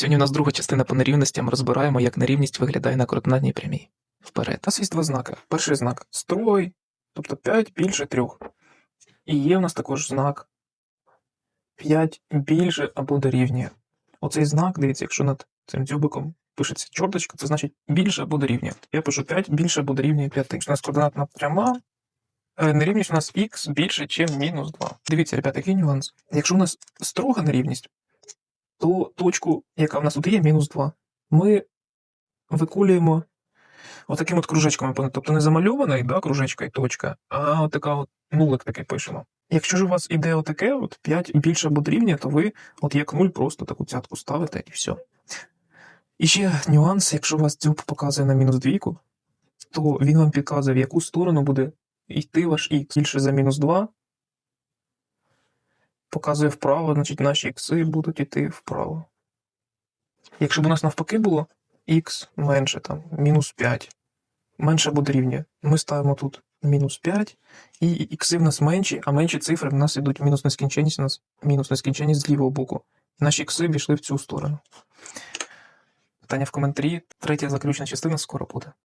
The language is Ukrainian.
Сьогодні у нас друга частина по нерівностям. Розбираємо, як нерівність виглядає на координатній прямій. Вперед. У нас є два знаки. Перший знак строй, тобто 5 більше 3. І є у нас також знак 5 більше або дорівнює. Оцей знак, дивіться, якщо над цим дзьобиком пишеться чорточка, це значить більше або дорівнює. Я пишу 5 більше або дорівнює 5. Якщо у нас координатна пряма, е, нерівність у нас х більше, ніж мінус 2. Дивіться, ребята, який нюанс. Якщо у нас строга нерівність, то точку, яка в нас тут є, мінус 2, ми викулюємо отаким от кружечком. Тобто не замальований, да, кружечка і точка, а отака от нулик такий пишемо. Якщо ж у вас іде отаке, от 5 більше або дорівнює, то ви от як 0 просто таку цятку ставите і все. І ще нюанс, якщо у вас дзюб показує на мінус двійку, то він вам підказує, в яку сторону буде йти ваш х більше за мінус 2. Показує вправо, значить наші ікси будуть йти вправо. Якщо б у нас навпаки було х менше там, мінус 5, менше або дорівнює, ми ставимо тут мінус 5, і ікси в нас менші, а менші цифри в нас йдуть мінус нескінченність, у нас мінус нескінченність з лівого боку. Наші ікси пішли в цю сторону. Питання в коментарі. Третя заключна частина скоро буде.